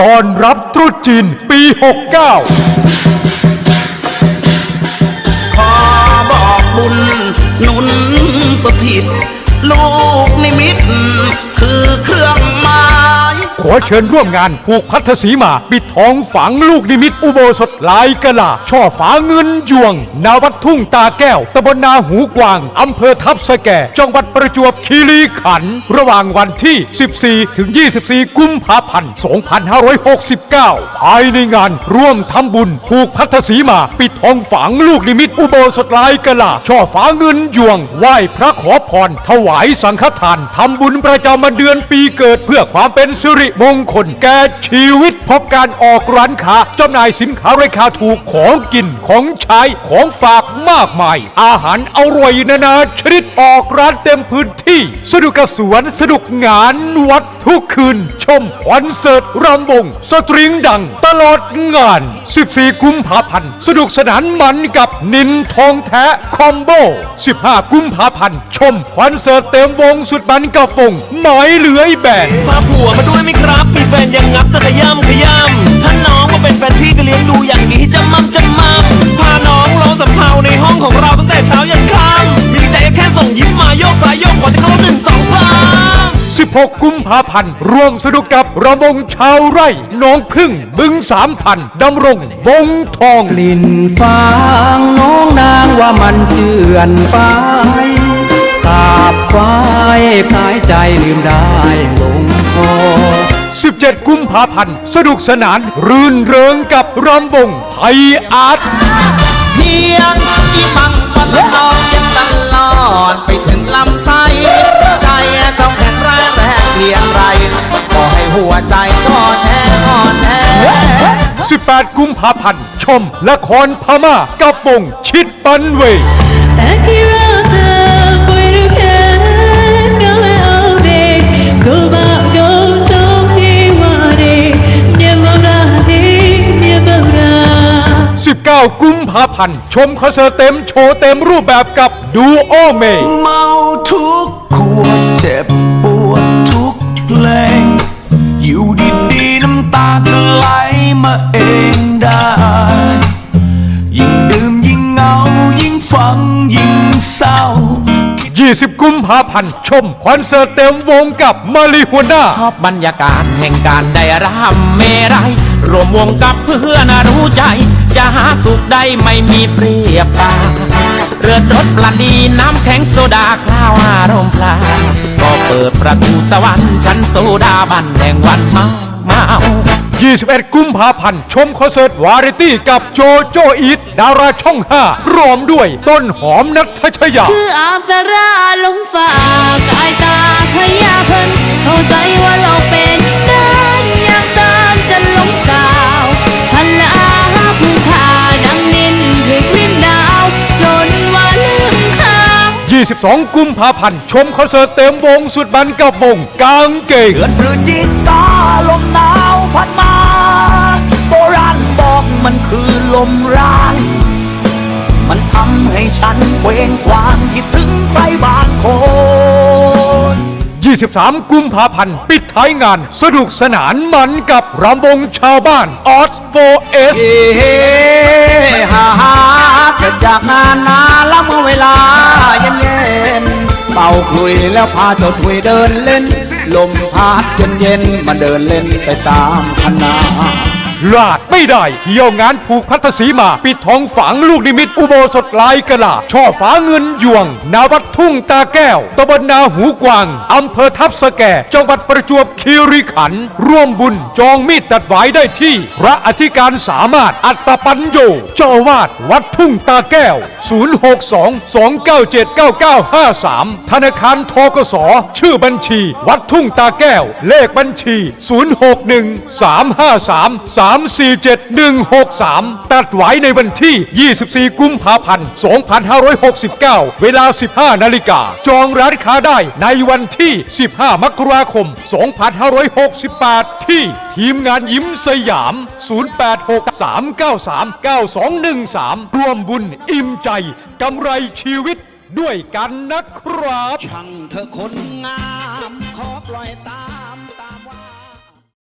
ตอนรับตรุษจีนปี 69 ขอบอกบุญหนุนสถิต ลูกนิมิตคือ อเชิญร่วมงานผูกพัทธสีมา ปิดทองฝังลูกนิมิตอุโบสถลายกะลา ช่อฝาเงินยวง นาวัดทุ่งตาแก้วตำบลนาหูกวางอำเภอทับสแกจังหวัดประจวบคีรีขันธ์ระหว่างวันที่ 14 ถึง 24 กุมภาพันธ์ 2569 ภายในงานร่วมทำบุญผูกพัทธสีมา ปิดทองฝังลูกนิมิตอุโบสถลายกะลา ช่อฝาเงินยวง ไหว้พระขอพร ถวายสังฆทานทำบุญประจำเดือนปีเกิดเพื่อความเป็นสิริมงคล แก่ชีวิต พบการออกร้านค้าจำหน่ายสินค้าราคาถูกของกินของใช้ของฝากมากมาย อาหารอร่อยนานาชนิดออกร้านเต็มพื้นที่สนุกสวนสนุกงานวัดทุกคืน ชมคอนเสิร์ตรำวง สตริงดัง ตลอดงาน 14 กุมภาพันธ์สนุกสนานมันกับนินทองแท้คอมโบ 15 กุมภาพันธ์ชมคอนเสิร์ตเต็มวงสุดมันกับวงหมายเหลือยแบนพาผัวมาด้วยไหมครับมีแฟนยังงับแต่ขย้ำขย้ำถ้าน้องมาเป็นแฟนพี่ก็เลี้ยงดูอย่างดีจำมั่มจำมั่มพาน้องร้องสำเภาในห้องของเราตั้งแต่เช้ายันค่ำมีใจแค่ส่งยิ้มมาโยกซ้ายโยกขวาจะเข้าหนึ่งสองสาม16 กุมภาพันธ์ร่วมสนุกกับระวงชาวไร่น้องพึ่งบึงสามพันดำรงวงทองกลิ่นฟางน้องนางว่ามันเจือนไปสาบควายสายใจลืมได้ลง 17 กุมภาพันธ์ สนุกสนาน รื่นเริงกับรำวงไทยอาร์ตเพียงอีมังมันนอนเย็นตลอด ไปถึงลำไส้ใจเจ้าแข็งแรงแรงเพียงไรขอให้หัวใจจอดแท้อ่อนแท้18 กุมภาพันธ์ ชมละครพม่ากับวงชิดปันเว 19กุมภาพันธ์ ชมคอนเสิร์ตเต็มโชว์เต็มรูปแบบกับดูโอเมเมาทุกขวดเจ็บปวดทุกเพลง อยู่ดีๆน้ำตาก็ไหลมาเองได้ ยิ่งดื่มยิ่งเหงา ยิ่งฟังยิ่งเศร้า 20 กุมภาพันธ์ ชมคอนเสิร์ตเต็มวงกับมาริฮวน่า ชอบบรรยากาศแห่งการได้รำเมรัย รวมวงกับเพื่อนรู้ใจ จะหาสุขได้ไม่มีเปรียบปานเรือรถปลาดีน้ำแข็งโซดาข้าวอารมณ์พลาก็เปิดประตูสวรรค์ชั้นโซดาบันแห่งวันเมาเมา21 กุมภาพันธ์ ชมคอนเสิร์ตวาไรตี้กับโจโจอีทดาราช่อง 5 รวมด้วยต้นหอมนัทชยา คืออาสราลงฝากกายตาพยาเพิ่นเข้าใจว่าเราเป็น 22 กุมภาพันธ์ ชมคอนเสิร์ตเต็มวงสุดมันกับวงกางเกงเกิดพฤศจิกาลมหนาวพัดมาโบราณบอกมันคือลมร้ายมันทำให้ฉันเวงความคิดถึงใครบางคน 23 กุมภาพันธ์ ปิดท้ายงาน สนุกสนานมันกับรำวงชาวบ้านออสโฟเอส เฮ้ฮ่าฮ่า เสร็จจากงานนาแล้วเมื่อเวลาเย็นเย็นเป่าคลุยแล้วพาเจ้าถุยเดินเล่น ลมพัดเย็นเย็นมาเดินเล่นไปตามคณะ ลาดไม่ได้เที่ยวงานผูกพัทธสีมา ปิดทองฝังลูกนิมิต อุโบสถลายกระลาช่อฟ้าเงินยวง นาวัดทุ่งตาแก้วตำบลนาหูกวางอำเภอทับสแกจังหวัดประจวบคีรีขันธ์ร่วมบุญจองมีดตัดหวายได้ที่ พระอธิการสามารถอัตตปัญโยเจ้าวาดวัดทุ่งตาแก้ว 062-297-9953 ธนาคารทกสชื่อบัญชี วัดทุ่งตาแก้ว เลขบัญชี3 4-7-1-6-3 ตัดไว้ในวันที่ 24 กุมภาพันธ์ 2569 เวลา 15 นาฬิกา จองร้านค้าได้ในวันที่ 15 มกราคม 2568 ที่ทีมงานยิ้มสยาม 0863939213 ร่วมบุญอิ่มใจกำไรชีวิตด้วยกันนะครับ ช่างเธอคนงาม ขอปล่อยตา